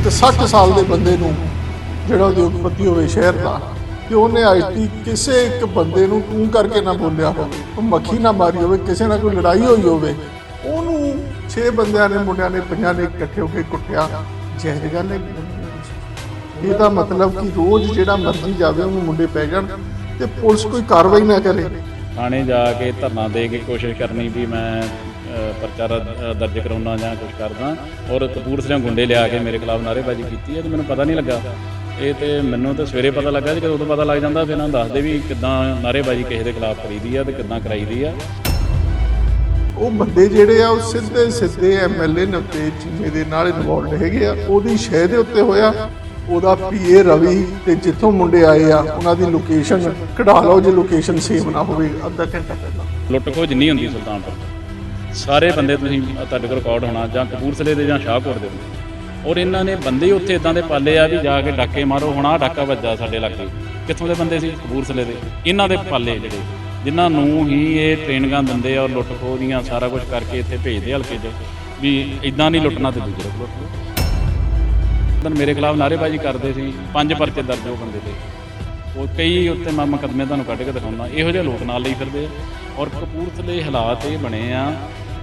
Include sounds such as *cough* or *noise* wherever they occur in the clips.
ਇੱਕ 60 ਸਾਲ ਦੇ ਬੰਦੇ ਨੂੰ ਜਿਹੜਾ ਉਦਯੋਗਪਤੀ ਹੋਵੇ ਸ਼ਹਿਰ ਦਾ, ਤੇ ਉਹਨੇ ਅੱਜ ਤੱਕ ਕਿਸੇ ਇੱਕ ਬੰਦੇ ਨੂੰ ਤੂੰ ਕਰਕੇ ਨਾ ਬੋਲਿਆ ਹੋਵੇ, ਉਹ ਮੱਖੀ ਨਾ ਮਾਰੀ ਹੋਵੇ, ਕਿਸੇ ਨਾਲ ਕੋਈ ਲੜਾਈ ਹੋਈ ਹੋਵੇ, ਉਹਨੂੰ 6 ਬੰਦਿਆਂ ਨੇ, ਮੁੰਡਿਆਂ ਨੇ, ਪੰਜਾਂ ਨੇ ਇਕੱਠੇ ਹੋ ਕੇ ਕੁੱਟਿਆ ਜਾਇਜ਼ ਗੱਲ ਹੈ ਇਹਦਾ ਮਤਲਬ ਕਿ ਰੋਜ਼ ਜਿਹੜਾ ਮਰਜ਼ੀ ਜਾਵੇ, ਉਹਨੂੰ ਮੁੰਡੇ ਪੈ ਜਾਣ ਤੇ ਪੁਲਿਸ ਕੋਈ ਕਾਰਵਾਈ ਨਾ ਕਰੇ। ਥਾਣੇ ਜਾ ਕੇ ਧਰਨਾ ਦੇ ਕੇ ਕੋਸ਼ਿਸ਼ ਕਰਨੀ ਵੀ ਮੈਂ ਪਰਚਾ ਦਰਜ ਕਰਾਉਣਾ ਜਾਂ ਕੁਝ ਕਰਦਾ। ਔਰ ਕਪੂਰਥਲੇ ਗੁੰਡੇ ਲਿਆ ਕੇ ਮੇਰੇ ਖਿਲਾਫ ਨਾਅਰੇਬਾਜ਼ੀ ਕੀਤੀ ਹੈ ਤੇ ਮੈਨੂੰ ਪਤਾ ਨਹੀਂ ਲੱਗਾ। ਇਹ ਤੇ ਮੈਨੂੰ ਤਾਂ ਸਵੇਰੇ ਪਤਾ ਲੱਗਾ ਜੀ ਜਦੋਂ ਉਦੋਂ ਪਤਾ ਲੱਗ ਜਾਂਦਾ ਫਿਰ ਇਹਨਾਂ ਦੱਸਦੇ ਵੀ ਕਿੱਦਾਂ ਨਾਅਰੇਬਾਜ਼ੀ ਕਿਸੇ ਦੇ ਖਿਲਾਫ ਕਰੀਦੀ ਆ ਤੇ ਕਿੱਦਾਂ ਕਰਾਈਦੀ ਆ। ਉਹ ਬੰਦੇ ਜਿਹੜੇ ਆ ਉਹ ਸਿੱਧੇ ਸਿੱਧੇ ਐਮਐਲਏ ਨਵਤੇਜ ਚੀਮੇ ਦੇ ਨਾਲ ਇਨਵੋਲਡ ਹੈਗੇ ਆ। ਉਹਦੀ ਸ਼ਹਿ ਦੇ ਉੱਤੇ ਹੋਇਆ। ਉਹਦਾ ਪੀਏ ਰਵੀ ਤੇ ਜਿੱਥੋਂ ਮੁੰਡੇ ਆਏ ਆ ਉਹਨਾਂ ਦੀ ਲੋਕੇਸ਼ਨ ਕਢਾ ਲਓ ਜੇ ਲੋਕੇਸ਼ਨ ਸੇਮ ਨਾ ਹੋਵੇ ਅੱਧਾ ਘੰਟਾ ਪਹਿਲਾਂ। ਲੁੱਟ ਖੋਹ ਜਿੰਨੀ ਹੁੰਦੀ ਸੁਲਤਾਨਪੁਰ ਸਾਰੇ ਬੰਦੇ ਤੁਸੀਂ ਤੁਹਾਡੇ ਕੋਲ ਰਿਕਾਰਡ ਹੋਣਾ, ਜਾਂ ਕਪੂਰਥਲੇ ਦੇ ਜਾਂ ਸ਼ਾਹਕੋਟ ਦੇ ਔਰ ਇਹਨਾਂ ਨੇ ਬੰਦੇ ਹੀ ਉੱਥੇ ਇਦਾਂ ਦੇ ਪਾਲੇ ਆ ਵੀ ਜਾ ਕੇ ਡਾਕੇ ਮਾਰੋ, ਹੁਣ ਆਹ ਡਾਕਾ ਵੱਜਾ ਸਾਡੇ ਲਾਗੇ ਕਿੱਥੋਂ ਦੇ ਬੰਦੇ ਸੀ? ਕਪੂਰਥਲੇ ਦੇ। ਇਹਨਾਂ ਦੇ ਪਾਲੇ ਜਿਹੜੇ, ਜਿਨ੍ਹਾਂ ਨੂੰ ਹੀ ਇਹ ਟ੍ਰੇਨਿੰਗਾਂ ਦਿੰਦੇ ਆ ਔਰ ਲੁੱਟ ਖੋਹ ਦੀਆਂ ਸਾਰਾ ਕੁਝ ਕਰਕੇ ਇੱਥੇ ਭੇਜਦੇ ਹਲਕੇ 'ਚ, ਵੀ ਇਦਾਂ ਨਹੀਂ ਲੁੱਟਣਾ ਤੇ ਦੂਜੇ ਨੂੰ ਲੁੱਟ ਮੇਰੇ ਖਿਲਾਫ ਨਾਅਰੇਬਾਜ਼ੀ ਕਰਦੇ ਸੀ, ਪੰਜ ਪਰਚੇ ਦਰਜ ਹੋ ਬੰਦੇ ਤੇ। ਉਹ ਕਈ ਉੱਤੇ ਮੈਂ ਮੁਕੱਦਮੇ ਤੁਹਾਨੂੰ ਕੱਢ ਕੇ ਦਿਖਾਉਂਦਾ। ਇਹੋ ਜਿਹੇ ਲੋਕ ਨਾਲ ਲਈ ਫਿਰਦੇ ਆ ਔਰ ਕਪੂਰਥਲੇ ਹਾਲਾਤ ਇਹ ਬਣੇ ਆ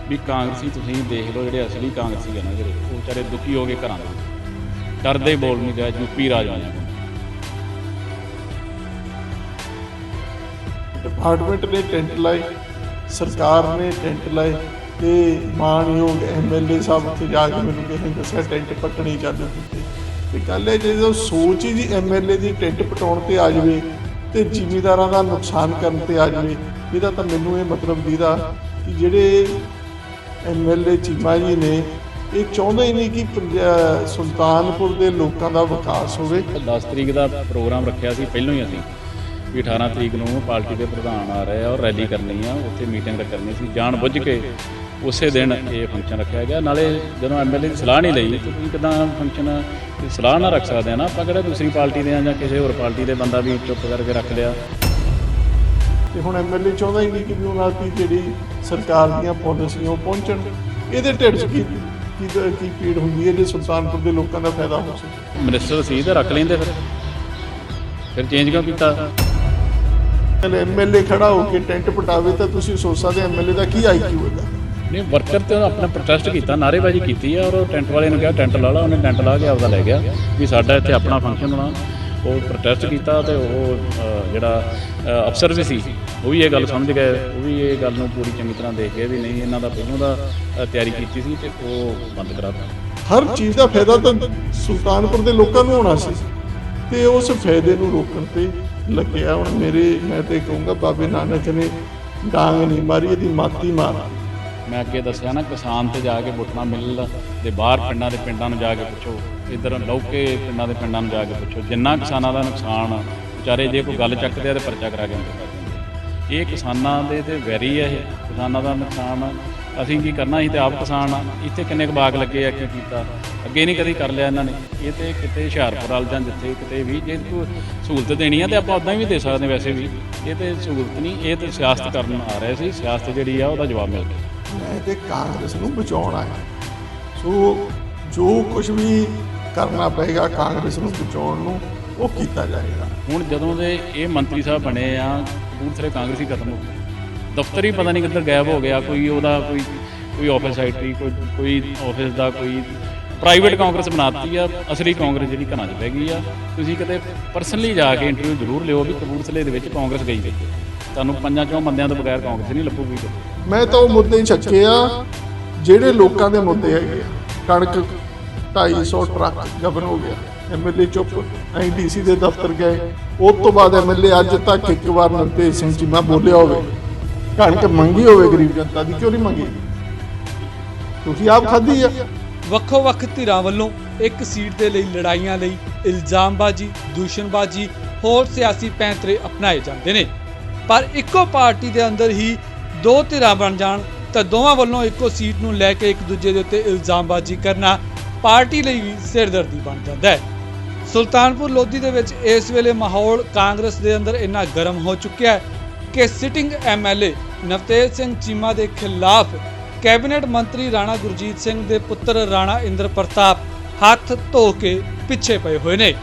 ਵੀ ਕਾਂਗਰਸੀ ਤੁਸੀਂ ਦੇਖ ਲਓ ਜਿਹੜੇ ਅਸਲੀ ਕਾਂਗਰਸੀ ਆ ਨਾ ਜਿਹੜੇ, ਉਹ ਵਿਚਾਰੇ ਦੁਖੀ ਹੋ ਕੇ ਘਰਾਂ ਦੇ ਡਰਦੇ ਬੋਲ ਨਹੀਂ ਗਿਆ ਯੂਪੀ ਰਾਜ ਆਇਆ ਡਿਪਾਰਟਮੈਂਟ ਨੇ ਟੈਂਟ ਲਾਏ, ਸਰਕਾਰ ਨੇ ਟੈਂਟ ਲਾਏ ਤੇ ਮਾਨਯੋਗ ਐਮਐਲਏ ਸਾਹਿਬ ਉੱਥੇ ਜਾ ਕੇ ਮੈਨੂੰ ਕਿਸੇ ਦੱਸਿਆ ਟੈਂਟ ਪੱਟਣੀ ਚਾਲੂ ਕੀਤੀ ਤੇ ਗੱਲ ਇਹ ਜਦੋਂ ਸੋਚ ਹੀ ਜੀ ਐਮਐਲਏ ਦੀ ਟਿੱਟ ਪਟਾਉਣ ਤੇ ਆ ਜਾਵੇ ਤੇ ਜ਼ਿਮੀਦਾਰਾਂ ਦਾ ਨੁਕਸਾਨ ਕਰਨ ਤੇ ਆ ਜਾਵੇ, ਇਹਦਾ ਤਾਂ ਮੈਨੂੰ ਇਹ ਮਤਲਬ ਦੀਦਾ ਕਿ ਜਿਹੜੇ ਐਮਐਲਏ ਚੀਮਾ ਜੀ ਨੇ, ਇਹ ਚਾਹੁੰਦੇ ਹੀ ਨਹੀਂ ਕਿ ਪੰਜਾ- ਸੁਲਤਾਨਪੁਰ ਦੇ ਲੋਕਾਂ ਦਾ ਵਿਕਾਸ ਹੋਵੇ। 10 ਤਰੀਕ ਦਾ ਪ੍ਰੋਗਰਾਮ ਰੱਖਿਆ ਸੀ ਪਹਿਲਾਂ ਹੀ ਅਸੀਂ, ਵੀ 18 ਤਰੀਕ ਨੂੰ ਪਾਰਟੀ ਦੇ ਪ੍ਰਧਾਨ ਆ ਰਹੇ ਆ ਔਰ ਰੈਲੀ ਕਰਨੀ ਆ, ਉੱਥੇ ਮੀਟਿੰਗ ਕਰਨੀ ਸੀ, ਜਾਣ ਬੁੱਝ ਕੇ ਉਸੇ ਦਿਨ ਇਹ ਫੰਕਸ਼ਨ ਰੱਖਿਆ ਗਿਆ। ਨਾਲੇ ਜਦੋਂ ਐਮਐਲਏ ਦੀ ਸਲਾਹ ਨਹੀਂ ਲਈ ਤੇ ਤੁਸੀਂ ਕਿਦਾਂ ਫੰਕਸ਼ਨ ਦੀ ਸਲਾਹ ਨਾ ਰੱਖ ਸਕਦੇ ਆ ਨਾ? ਆਪਾਂ ਕਿਹੜਾ ਦੂਸਰੀ ਪਾਰਟੀ ਦੇ ਆ ਜਾਂ ਕਿਸੇ ਹੋਰ ਪਾਰਟੀ ਦੇ ਬੰਦਾ ਵੀ ਚੁੱਪ ਕਰਕੇ ਰੱਖ ਲਿਆ? ਤੇ ਹੁਣ ਐਮਐਲਏ ਚਾਹੁੰਦਾ ਹੀ ਨਹੀਂ ਕਿ ਵੀ ਉਹਨਾਂ ਦੀ ਜਿਹੜੀ ਸਰਕਾਰ ਦੀਆਂ ਪਾਲਿਸੀਆਂ ਉਹ ਪਹੁੰਚਣ। ਇਹਦੇ ਢਿੱਡ 'ਚ ਕੀ ਕੀ ਕੀ ਪੀੜ ਹੁੰਦੀ ਹੈ ਜੇ ਸੁਲਤਾਨਪੁਰ ਦੇ ਲੋਕਾਂ ਦਾ ਫਾਇਦਾ ਹੋ ਸਕੇ? ਮਿਨਿਸਟਰ ਸੀ ਤੇ ਰੱਖ ਲੈਂਦੇ ਫਿਰ। ਫਿਰ ਚੇਂਜ ਕਿਉਂ ਕੀਤਾ? ਐਮਐਲਏ ਖੜਾ ਹੋ ਕੇ ਟੈਂਟ ਪਟਾਵੇ ਤਾਂ ਤੁਸੀਂ ਸੋਚ ਸਕਦੇ ਐਮਐਲਏ ਦਾ ਕੀ ਆਈਕਿਊ ਹੈਗਾ? ਨਹੀਂ ਵਰਕਰ ਤੇ ਆਪਣਾ ਪ੍ਰੋਟੈਸਟ ਕੀਤਾ, ਨਾਅਰੇਬਾਜ਼ੀ ਕੀਤੀ ਆ, ਔਰ ਉਹ ਟੈਂਟ ਵਾਲੇ ਨੂੰ ਕਿਹਾ, ਟੈਂਟ ਲਾ ਲਾ, ਉਹਨੇ ਟੈਂਟ ਲਾ ਕੇ ਆਪਦਾ ਲੈ ਗਿਆ ਵੀ ਸਾਡਾ ਇੱਥੇ ਆਪਣਾ ਫੰਕਸ਼ਨ ਹੋਣਾ। ਉਹ ਪ੍ਰੋਟੈਸਟ ਕੀਤਾ ਤੇ ਉਹ ਜਿਹੜਾ ਅਫਸਰ ਵੀ ਸੀ, ਉਹ ਵੀ ਇਹ ਗੱਲ ਸਮਝ ਗਏ, ਉਹ ਵੀ ਇਹ ਗੱਲ ਨੂੰ ਪੂਰੀ ਚੰਗੀ ਤਰ੍ਹਾਂ ਦੇਖ ਗਏ ਵੀ ਨਹੀਂ, ਇਹਨਾਂ ਦਾ ਪਹਿਲਾਂ ਦਾ ਤਿਆਰੀ ਕੀਤੀ ਸੀ ਤੇ ਉਹ ਬੰਦ ਕਰਾਤਾ ਹਰ ਚੀਜ਼ ਦਾ ਫਾਇਦਾ ਤਾਂ ਸੁਲਤਾਨਪੁਰ ਦੇ ਲੋਕਾਂ ਨੂੰ ਹੋਣਾ ਸੀ ਤੇ ਉਸ ਫਾਇਦੇ ਨੂੰ ਰੋਕਣ ਤੇ ਲੱਗਿਆ। ਹੁਣ ਮੇਰੇ, ਮੈਂ ਤੇ ਕਹੂੰਗਾ, ਬਾਬੇ ਨਾਨਕ ਨੇ ਡਾਂਗ ਨਹੀਂ ਮਾਰੀ, ਇਹਦੀ ਮਾਤੀ ਮਾਰ ਮੈਂ ਅੱਗੇ ਦੱਸਿਆ ਨਾ ਕਿਸਾਨ ਤੇ ਜਾ ਕੇ ਵੋਟਾਂ ਮਿਲ ਦੇ ਬਾਹਰ ਪਿੰਡਾਂ ਦੇ ਪਿੰਡਾਂ ਨੂੰ ਜਾ ਕੇ ਪੁੱਛੋ ਇਧਰ ਲੌਕੇ ਪਿੰਡਾਂ ਦੇ ਪਿੰਡਾਂ ਨੂੰ ਜਾ ਕੇ ਪੁੱਛੋ ਜਿੰਨਾ ਕਿਸਾਨਾਂ ਦਾ ਨੁਕਸਾਨ ਆ, ਵਿਚਾਰੇ ਜੇ ਕੋਈ ਗੱਲ ਚੱਕਦੇ ਆ ਤੇ ਪਰਚਾ ਕਰਾ ਕੇ ਇਹ ਕਿਸਾਨਾਂ ਦੇ ਤੇ ਵੈਰੀ ਹੈ ਇਹ ਕਿਸਾਨਾਂ ਦਾ ਨੁਕਸਾਨ ਅਸੀਂ ਕੀ ਕਰਨਾ ਸੀ ਤੇ ਆਪ ਕਿਸਾਨ ਆ ਇੱਥੇ ਕਿੰਨੇ ਕੁ ਬਾਗ ਲੱਗੇ ਆ ਕੀ ਕੀਤਾ? ਅੱਗੇ ਨਹੀਂ ਕਦੀ ਕਰ ਲਿਆ ਇਹਨਾਂ ਨੇ। ਇਹ ਤੇ ਕਿਤੇ ਹੁਸ਼ਿਆਰਪੁਰ ਵਾਲ ਜਾਂ ਜਿੱਥੇ ਕਿਤੇ ਵੀ ਜੇ ਕੋਈ ਸਹੂਲਤ ਦੇਣੀ ਆ ਤੇ ਆਪਾਂ ਉਦਾਂ ਵੀ ਦੇ ਸਕਦੇ ਵੈਸੇ ਵੀ। ਇਹ ਤੇ ਸਹੂਲਤ ਨਹੀਂ ਇਹ ਤੇ ਸਿਆਸਤ ਕਰਨ ਆ ਰਹੇ ਸੀ ਸਿਆਸਤ ਜਿਹੜੀ ਆ ਉਹਦਾ ਜਵਾਬ ਮਿਲ ਗਿਆ। ਮੈਂ ਤੇ ਕਾਂਗਰਸ ਨੂੰ ਬਚਾਉਣ ਆਇਆ। ਸੋ ਜੋ ਕੁਝ ਵੀ ਕਰਨਾ ਪਏਗਾ ਕਾਂਗਰਸ ਨੂੰ ਬਚਾਉਣ ਨੂੰ ਉਹ ਕੀਤਾ ਜਾਏਗਾ। ਹੁਣ ਜਦੋਂ ਦੇ ਇਹ ਮੰਤਰੀ ਸਾਹਿਬ ਬਣੇ ਆ ਕਪੂਰਥਲੇ ਕਾਂਗਰਸੀ ਖਤਮ ਹੋ ਗਏ। ਦਫ਼ਤਰ ਹੀ ਪਤਾ ਨਹੀਂ ਕਿੱਧਰ ਗਾਇਬ ਹੋ ਗਿਆ, ਕੋਈ ਉਹਦਾ ਕੋਈ ਕੋਈ ਆਫਿਸ ਸੈਕਟਰੀ ਕੋਈ ਕੋਈ ਆਫਿਸ ਦਾ ਕੋਈ ਪ੍ਰਾਈਵੇਟ ਕਾਂਗਰਸ ਬਣਾਤੀ ਆ, ਅਸਲੀ ਕਾਂਗਰਸ ਜਿਹੜੀ ਘਰਾਂ 'ਚ ਬਹਿ ਗਈ ਆ। ਤੁਸੀਂ ਕਦੇ ਪਰਸਨਲੀ ਜਾ ਕੇ ਇੰਟਰਵਿਊ ਜ਼ਰੂਰ ਲਿਓ ਵੀ ਕਪੂਰਥਲੇ ਦੇ ਵਿੱਚ ਕਾਂਗਰਸ ਗਈ ਗਈ ਤੁਹਾਨੂੰ ਪੰਜਾਂ ਚੋਂ ਬੰਦਿਆਂ ਤੋਂ ਬਗੈਰ ਕਾਂਗਰਸ ਨਹੀਂ ਲੱਭੂਗੀ। ਮੈਂ ਤਾਂ ਉਹ ਮੁੱਦੇ ਚੱਕੇ ਆ ਜਿਹੜੇ ਲੋਕਾਂ ਦੇ ਮੁੱਦੇ ਹੈਗੇ ਆ। ਕਣਕ 250 ਟਰੱਕ ਗਬਨ ਹੋ ਗਿਆ। ਐਮਐਲਏ ਚੁੱਪ ਅਸੀਂ ਡੀਸੀ ਦੇ ਦਫ਼ਤਰ ਗਏ। ਉਸ ਤੋਂ ਬਾਅਦ ਐਮਐਲਏ ਅੱਜ ਤੱਕ ਇੱਕ ਵਾਰ ਨਰਤੇਜ ਸਿੰਘ ਚੀਮਾ ਬੋਲਿਆ ਹੋਵੇ ਕਣਕ ਮੰਗੀ ਹੋਵੇ ਗਰੀਬ ਜਨਤਾ ਦੀ ਕਿਉਂ ਨਹੀਂ ਮੰਗੀ? ਤੁਸੀਂ ਆਪ ਖਾਧੀ ਆ। ਵੱਖੋ ਵੱਖ ਧਿਰਾਂ ਵੱਲੋਂ ਇੱਕ ਸੀਟ ਦੇ ਲਈ ਲੜਾਈਆਂ ਲਈ ਇਲਜ਼ਾਮਬਾਜ਼ੀ ਦੂਸ਼ਣਬਾਜ਼ੀ ਹੋਰ ਸਿਆਸੀ ਪੈਂਤਰੇ ਅਪਣਾਏ ਜਾਂਦੇ ਨੇ। ਪਰ ਇੱਕੋ ਪਾਰਟੀ ਦੇ ਅੰਦਰ ਹੀ ਦੋ ਧਿਰਾਂ ਬਣ ਜਾਣ ਤਾਂ ਦੋਵਾਂ ਵੱਲੋਂ ਇੱਕੋ ਸੀਟ ਨੂੰ ਲੈ ਕੇ ਇੱਕ ਦੂਜੇ ਦੇ ਉੱਤੇ ਇਲਜ਼ਾਮਬਾਜ਼ੀ ਕਰਨਾ ਪਾਰਟੀ ਲਈ ਵੀ ਸਿਰਦਰਦੀ ਬਣ ਜਾਂਦਾ ਹੈ। ਸੁਲਤਾਨਪੁਰ ਲੋਧੀ ਦੇ ਵਿੱਚ ਇਸ ਵੇਲੇ ਮਾਹੌਲ ਕਾਂਗਰਸ ਦੇ ਅੰਦਰ ਇੰਨਾ ਗਰਮ ਹੋ ਚੁੱਕਿਆ ਹੈ ਕਿ ਸਿਟਿੰਗ ਐਮਐਲਏ ਨਵਤੇਜ ਸਿੰਘ ਚੀਮਾ ਦੇ ਖਿਲਾਫ ਕੈਬਨਿਟ ਮੰਤਰੀ ਰਾਣਾ ਗੁਰਜੀਤ ਸਿੰਘ ਦੇ ਪੁੱਤਰ ਰਾਣਾ ਇੰਦਰ ਪ੍ਰਤਾਪ ਹੱਥ ਧੋ ਕੇ ਪਿੱਛੇ ਪਏ ਹੋਏ ਨੇ।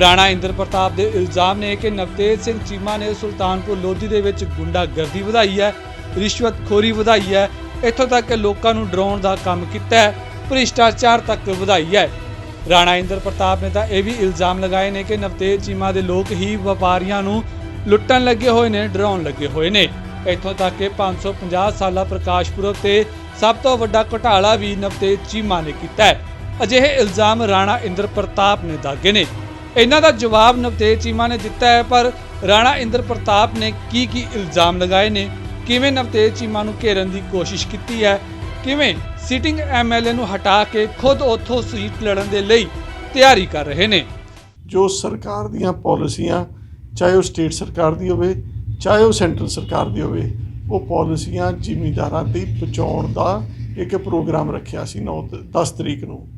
ਰਾਣਾ ਇੰਦਰ ਪ੍ਰਤਾਪ ਦੇ ਇਲਜ਼ਾਮ ਨੇ ਕਿ ਨਵਤੇਜ ਸਿੰਘ ਚੀਮਾ ਨੇ ਸੁਲਤਾਨਪੁਰ ਲੋਧੀ ਦੇ ਵਿੱਚ ਗੁੰਡਾਗਰਦੀ ਵਧਾਈ ਹੈ ਰਿਸ਼ਵਤਖੋਰੀ ਵਧਾਈ ਹੈ, ਇੱਥੋਂ ਤੱਕ ਕਿ ਲੋਕਾਂ ਨੂੰ ਡਰਾਉਣ ਦਾ ਕੰਮ ਕੀਤਾ ਹੈ, ਭ੍ਰਿਸ਼ਟਾਚਾਰ ਤੱਕ ਵਧਾਈ ਹੈ। ਰਾਣਾ ਇੰਦਰ ਪ੍ਰਤਾਪ ਨੇ ਤਾਂ ਇਹ ਵੀ ਇਲਜ਼ਾਮ ਲਗਾਏ ਨੇ ਕਿ ਨਵਤੇਜ ਚੀਮਾ ਦੇ ਲੋਕ ਹੀ ਵਪਾਰੀਆਂ ਨੂੰ ਲੁੱਟਣ ਲੱਗੇ ਹੋਏ ਨੇ, ਡਰਾਉਣ ਲੱਗੇ ਹੋਏ ਨੇ। ਇੱਥੋਂ ਤੱਕ ਕਿ 550 ਸਾਲਾ ਪ੍ਰਕਾਸ਼ ਪੁਰਬ ਤੇ ਸਭ ਤੋਂ ਵੱਡਾ ਘੁਟਾਲਾ ਵੀ ਨਵਤੇਜ ਚੀਮਾ ਨੇ ਕੀਤਾ ਹੈ। ਅਜਿਹੇ ਇਲਜ਼ਾਮ ਰਾਣਾ ਇੰਦਰ ਪ੍ਰਤਾਪ ਨੇ ਦਾਗੇ ਨੇ। ਇਹਨਾਂ ਦਾ ਜਵਾਬ ਨਵਤੇਜ ਚੀਮਾ ਨੇ ਦਿੱਤਾ ਹੈ, ਪਰ ਰਾਣਾ ਇੰਦਰ ਪ੍ਰਤਾਪ ਨੇ ਕੀ ਕੀ ਇਲਜ਼ਾਮ ਲਗਾਏ ਨੇ? ਕਿਵੇਂ ਨਵਤੇਜ ਚੀਮਾ ਨੂੰ ਘੇਰਨ ਦੀ ਕੋਸ਼ਿਸ਼ ਕੀਤੀ ਹੈ? ਕਿਵੇਂ ਸਿਟਿੰਗ ਐਮਐਲਏ ਨੂੰ ਹਟਾ ਕੇ ਖੁਦ ਉੱਥੋਂ ਸੀਟ ਲੜਨ ਦੇ ਲਈ ਤਿਆਰੀ ਕਰ ਰਹੇ ਨੇ? ਜੋ ਸਰਕਾਰ ਦੀਆਂ ਪਾਲਿਸੀਆਂ, ਚਾਹੇ ਉਹ ਸਟੇਟ ਸਰਕਾਰ ਦੀ ਹੋਵੇ, ਚਾਹੇ ਉਹ ਸੈਂਟਰਲ ਸਰਕਾਰ ਦੀ ਹੋਵੇ, ਉਹ ਪਾਲਿਸੀਆਂ ਜ਼ਿਮੀਂਦਾਰਾਂ ਦੀ ਪਹੁੰਚਾਉਣ ਦਾ ਇੱਕ ਪ੍ਰੋਗਰਾਮ ਰੱਖਿਆ ਸੀ 9 10 ਤਰੀਕ ਨੂੰ।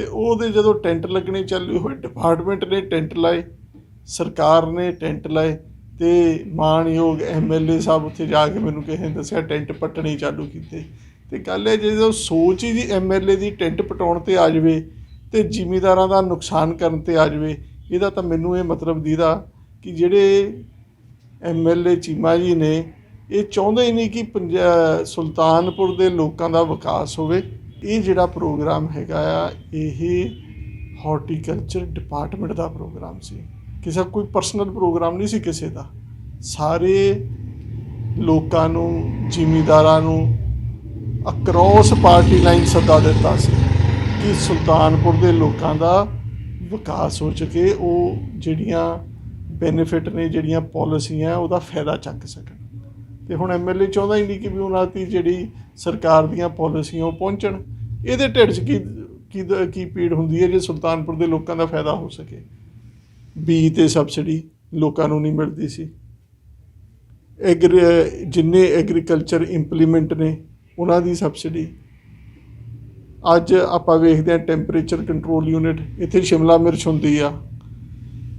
ਤੇ ਉਹਦੇ ਜਦੋਂ ਟੈਂਟ ਲੱਗਣੇ ਚਾਲੂ ਹੋਏ ਡਿਪਾਰਟਮੈਂਟ ਨੇ ਟੈਂਟ ਲਾਏ, ਸਰਕਾਰ ਨੇ ਟੈਂਟ ਲਾਏ ਤੇ ਮਾਨਯੋਗ ਐਮਐਲਏ ਸਾਹਿਬ ਉੱਥੇ ਜਾ ਕੇ ਮੈਨੂੰ ਕਿਸੇ ਨੇ ਦੱਸਿਆ ਟੈਂਟ ਪੱਟਣੇ ਚਾਲੂ ਕੀਤੇ। ਤੇ ਗੱਲ ਹੈ ਜਦੋਂ ਸੋਚ ਹੀ ਜੀ ਐਮਐਲਏ ਦੀ ਟੈਂਟ ਪਟਾਉਣ ਤੇ ਆ ਜਾਵੇ ਤੇ ਜ਼ਿਮੀਦਾਰਾਂ ਦਾ ਨੁਕਸਾਨ ਕਰਨ ਤੇ ਆ ਜਾਵੇ, ਇਹਦਾ ਤਾਂ ਮੈਨੂੰ ਇਹ ਮਤਲਬ ਦੀਦਾ ਕਿ ਜਿਹੜੇ ਐਮਐਲਏ ਚੀਮਾ ਜੀ ਨੇ, ਇਹ ਚਾਹੁੰਦੇ ਹੀ ਨਹੀਂ ਕਿ ਪੰਜਾ- ਸੁਲਤਾਨਪੁਰ ਦੇ ਲੋਕਾਂ ਦਾ ਵਿਕਾਸ ਹੋਵੇ। ਇਹ ਜਿਹੜਾ ਪ੍ਰੋਗਰਾਮ ਹੈਗਾ ਆ, ਇਹ ਹਾਰਟੀਕਲਚਰ ਡਿਪਾਰਟਮੈਂਟ ਦਾ ਪ੍ਰੋਗਰਾਮ ਸੀ। ਕਿਸੇ ਕੋਈ ਪਰਸਨਲ ਪ੍ਰੋਗਰਾਮ ਨਹੀਂ ਸੀ ਕਿਸੇ ਦਾ। ਸਾਰੇ ਲੋਕਾਂ ਨੂੰ, ਜ਼ਿਮੀਂਦਾਰਾਂ ਨੂੰ ਅਕਰੋਸ ਪਾਰਟੀ ਲਾਈਨ ਸੱਦਾ ਦਿੱਤਾ ਸੀ ਕਿ ਸੁਲਤਾਨਪੁਰ ਦੇ ਲੋਕਾਂ ਦਾ ਵਿਕਾਸ ਹੋ ਸਕੇ ਉਹ ਜਿਹੜੀਆਂ ਬੈਨੀਫਿਟ ਨੇ, ਜਿਹੜੀਆਂ ਪਾਲਿਸੀਆਂ ਉਹਦਾ ਫਾਇਦਾ ਚੱਕ ਸਕਣ। ਤੇ ਹੁਣ ਐਮਐਲਏ ਚਾਹੁੰਦਾ ਹੀ ਨਹੀਂ ਕਿ ਵੀ ਉਹਨਾਂ ਦੀ ਜਿਹੜੀ ਸਰਕਾਰ ਦੀਆਂ ਪਾਲਿਸੀਆਂ ਉਹ ਪਹੁੰਚਣ। ਇਹਦੇ ਢਿੱਡ 'ਚ ਕੀ ਕੀ ਕੀ ਪੀੜ ਹੁੰਦੀ ਹੈ ਜੇ ਸੁਲਤਾਨਪੁਰ ਦੇ ਲੋਕਾਂ ਦਾ ਫਾਇਦਾ ਹੋ ਸਕੇ? ਬੀ ਤੇ ਸਬਸਿਡੀ ਲੋਕਾਂ ਨੂੰ ਨਹੀਂ ਮਿਲਦੀ ਸੀ। ਐਗਰੀ, ਜਿੰਨੇ ਐਗਰੀਕਲਚਰ ਇੰਪਲੀਮੈਂਟ ਨੇ, ਉਹਨਾਂ ਦੀ ਸਬਸਿਡੀ। ਅੱਜ ਆਪਾਂ ਵੇਖਦੇ ਹਾਂ ਟੈਂਪਰੇਚਰ ਕੰਟਰੋਲ ਯੂਨਿਟ, ਇੱਥੇ ਸ਼ਿਮਲਾ ਮਿਰਚ ਹੁੰਦੀ ਆ।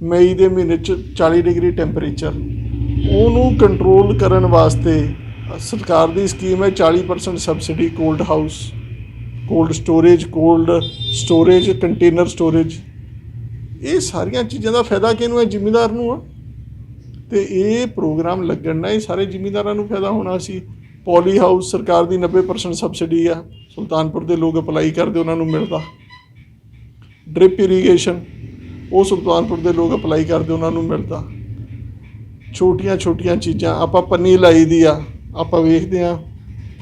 ਮਈ ਦੇ ਮਹੀਨੇ ਚ 40 ਡਿਗਰੀ ਟੈਂਪਰੇਚਰ। ਉਹਨੂੰ ਕੰਟਰੋਲ ਕਰਨ ਵਾਸਤੇ ਸਰਕਾਰ ਦੀ ਸਕੀਮ ਹੈ 40% subsidy cold house cold storage cold storage container storage ਇਹ ਸਾਰੀਆਂ ਚੀਜ਼ਾਂ ਦਾ ਫਾਇਦਾ ਕਿਹਨੂੰ ਹੈ? ਜ਼ਿਮੀਂਦਾਰ ਨੂੰ ਆ। ਤੇ ਇਹ ਪ੍ਰੋਗਰਾਮ ਲੱਗਣ ਨਾਲ ਇਹ ਸਾਰੇ ਜ਼ਿਮੀਂਦਾਰਾਂ ਨੂੰ ਫਾਇਦਾ ਹੋਣਾ ਸੀ। ਪੋਲੀ ਹਾਊਸ ਸਰਕਾਰ ਦੀ 90% ਸਬਸਿਡੀ ਆ। ਸੁਲਤਾਨਪੁਰ ਦੇ ਲੋਕ ਅਪਲਾਈ ਕਰਦੇ ਉਹਨਾਂ ਨੂੰ ਮਿਲਦਾ। ਡ੍ਰਿਪ ਇਰੀਗੇਸ਼ਨ ਉਹ ਸੁਲਤਾਨਪੁਰ ਦੇ ਲੋਕ ਅਪਲਾਈ ਕਰਦੇ ਉਹਨਾਂ ਨੂੰ ਮਿਲਦਾ। ਛੋਟੀਆਂ ਛੋਟੀਆਂ ਚੀਜ਼ਾਂ, ਆਪਾਂ ਪੰਨੀ ਲਾਈ ਦੀ ਆ, ਆਪਾਂ ਵੇਖਦੇ ਆ,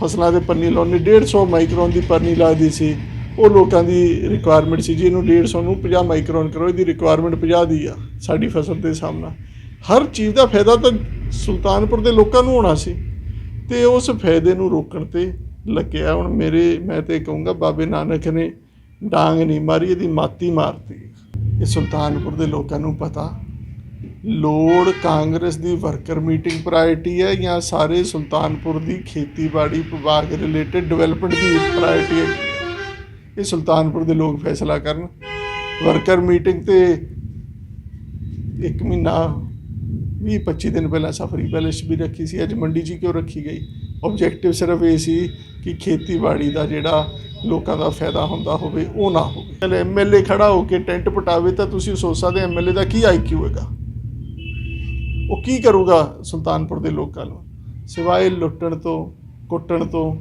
ਫਸਲਾਂ ਦੇ ਪੰਨੀ ਲਾਉਣੀ 150 ਮਾਈਕਰੋਨ ਦੀ ਪੰਨੀ ਲਾਦੀ ਸੀ। ਉਹ ਲੋਕਾਂ ਦੀ ਰਿਕੁਆਇਰਮੈਂਟ ਸੀ ਜੀ ਇਹਨੂੰ 150 ਨੂੰ 50 ਮਾਈਕਰੋਨ ਕਰੋ, ਇਹਦੀ ਰਿਕੁਆਇਰਮੈਂਟ 50 ਦੀ ਆ, ਸਾਡੀ ਫਸਲ ਦੇ ਸਾਹਮਣਾ ਹਰ ਚੀਜ਼ ਦਾ ਫਾਇਦਾ ਤਾਂ ਸੁਲਤਾਨਪੁਰ ਦੇ ਲੋਕਾਂ ਨੂੰ ਹੋਣਾ ਸੀ। ਤੇ ਉਸ ਫਾਇਦੇ ਨੂੰ ਰੋਕਣ ਤੇ ਲੱਗਿਆ, ਹੁਣ ਮੇਰੇ, ਮੈਂ ਤੇ ਕਹੂੰਗਾ, ਬਾਬੇ ਨਾਨਕ ਨੇ ਡਾਂਗ ਨਹੀਂ ਮਾਰੀ, ਇਹਦੀ ਮਾਤੀ ਮਾਰਤੀ। ਇਹ ਸੁਲਤਾਨਪੁਰ ਦੇ ਲੋਕਾਂ ਨੂੰ ਪਤਾ ਲੋੜ ਕਾਂਗਰਸ ਦੀ ਵਰਕਰ ਮੀਟਿੰਗ ਪ੍ਰਾਇਰਟੀ ਹੈ ਜਾਂ ਸਾਰੇ ਸੁਲਤਾਨਪੁਰ ਦੀ ਖੇਤੀਬਾੜੀ ਵਿਭਾਗ ਰਿਲੇਟਡ ਡਿਵੈਲਪਮੈਂਟ ਦੀ ਪ੍ਰਾਇਰਟੀ ਹੈ? ਇਹ ਸੁਲਤਾਨਪੁਰ ਦੇ ਲੋਕ ਫੈਸਲਾ ਕਰਨ। ਵਰਕਰ ਮੀਟਿੰਗ ਤੇ ਇੱਕ ਮਹੀਨਾ 20 25 ਦਿਨ ਪਹਿਲਾਂ ਸਫਰੀ ਪੈਲੇਸ ਵੀ ਰੱਖੀ ਸੀ। ਅੱਜ ਮੰਡੀ ਜੀ ਕਿਉਂ ਰੱਖੀ ਗਈ? ਆਬਜੈਕਟਿਵ ਸਿਰਫ ਇਹ ਸੀ ਕਿ ਖੇਤੀਬਾੜੀ ਦਾ ਜਿਹੜਾ ਲੋਕਾਂ ਦਾ ਫਾਇਦਾ ਹੁੰਦਾ ਹੋਵੇ, ਉਹ ਨਾ ਹੋਵੇ। ਚਲ ਐਮਐਲਏ ਖੜਾ ਹੋ ਕੇ ਟੈਂਟ ਪਟਾਵੇ ਤਾਂ ਤੁਸੀਂ ਸੋਚ ਸਕਦੇ ਐਮਐਲਏ ਦਾ ਕੀ ਆਈਕਿਊ ਹੈਗਾ? ਉਹ ਕੀ ਕਰੂਗਾ ਸੁਲਤਾਨਪੁਰ ਦੇ ਲੋਕਾਂ ਨੂੰ? ਸਿਵਾਏ ਲੁੱਟਣ ਤੋਂ, ਕੁੱਟਣ ਤੋਂ,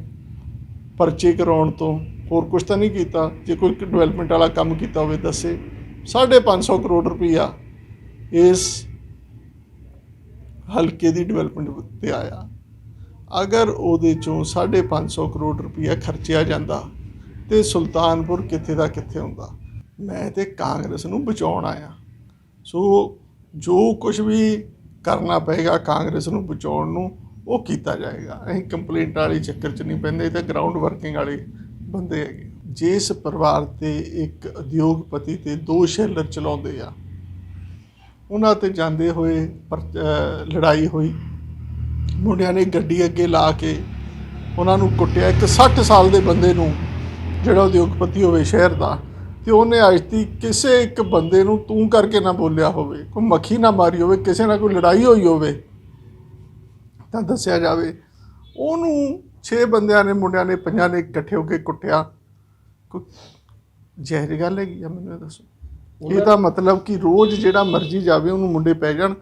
ਪਰਚੇ ਕਰਾਉਣ ਤੋਂ, ਹੋਰ ਕੁਝ ਤਾਂ ਨਹੀਂ ਕੀਤਾ? ਜੇ ਕੋਈ ਡਿਵੈਲਪਮੈਂਟ ਵਾਲਾ ਕੰਮ ਕੀਤਾ ਹੋਵੇ, ਦੱਸੇ। 550 ਕਰੋੜ ਰੁਪਈਆ ਇਸ ਹਲਕੇ ਦੀ ਡਿਵੈਲਪਮੈਂਟ ਤੇ ਆਇਆ। ਅਗਰ ਉਹਦੇ ਚੋਂ 550 ਕਰੋੜ ਰੁਪਈਆ ਖਰਚਿਆ ਜਾਂਦਾ ਤੇ ਸੁਲਤਾਨਪੁਰ ਕਿੱਥੇ ਦਾ ਕਿੱਥੇ ਹੁੰਦਾ? ਮੈਂ ਤੇ ਕਾਂਗਰਸ ਨੂੰ ਬਚਾਉਣ ਆਇਆ। ਸੋ ਜੋ ਕੁਝ ਵੀ ਕਰਨਾ ਪਏਗਾ ਕਾਂਗਰਸ ਨੂੰ ਬਚਾਉਣ ਨੂੰ, ਉਹ ਕੀਤਾ ਜਾਏਗਾ। ਅਸੀਂ ਕੰਪਲੇਂਟ ਵਾਲੀ ਚੱਕਰ 'ਚ ਨਹੀਂ ਪੈਂਦੇ ਤਾਂ ਗਰਾਊਂਡ ਵਰਕਿੰਗ ਵਾਲੇ ਬੰਦੇ ਹੈਗੇ। ਜਿਸ ਪਰਿਵਾਰ ਤੇ ਇੱਕ ਉਦਯੋਗਪਤੀ ਤੇ ਦੋ ਸ਼ੈਲਰ ਚਲਾਉਂਦੇ ਆ, ਉਹਨਾਂ ਤੇ ਜਾਂਦੇ ਹੋਏ ਪਰ- ਲੜਾਈ ਹੋਈ। ਮੁੰਡਿਆਂ ਨੇ ਗੱਡੀ ਅੱਗੇ ਲਾ ਕੇ ਉਹਨਾਂ ਨੂੰ ਕੁੱਟਿਆ। ਇੱਕ 60 ਸਾਲ ਦੇ ਬੰਦੇ ਨੂੰ ਜਿਹੜਾ ਉਦਯੋਗਪਤੀ ਹੋਵੇ ਸ਼ਹਿਰ ਦਾ ਤੇ ਉਹਨੇ ਅੱਜ ਤੱਕ ਕਿਸੇ ਇੱਕ ਬੰਦੇ ਨੂੰ ਤੂੰ ਕਰਕੇ ਨਾ ਬੋਲਿਆ ਹੋਵੇ ਕੋਈ ਮੱਖੀ ਨਾ ਮਾਰੀ ਹੋਵੇ ਕਿਸੇ ਨਾਲ ਕੋਈ ਲੜਾਈ ਹੋਈ ਹੋਵੇ ਤਾਂ ਦੱਸਿਆ ਜਾਵੇ। ਉਹਨੂੰ 6 ਬੰਦਿਆਂ ਨੇ ਮੁੰਡਿਆਂ ਨੇ ਪੰਜਾਂ ਨੇ ਇਕੱਠੇ ਹੋ ਕੇ ਕੁੱਟਿਆ। ਕੋਈ ਜ਼ਹਿਰੀ ਗੱਲ ਹੈਗੀ ਆ ਮੈਨੂੰ ਇਹ ਦੱਸੋ। ਇਹਦਾ ਮਤਲਬ ਕਿ ਰੋਜ਼ ਜਿਹੜਾ ਮਰਜ਼ੀ ਜਾਵੇ ਉਹਨੂੰ ਮੁੰਡੇ ਪੈ ਜਾਣ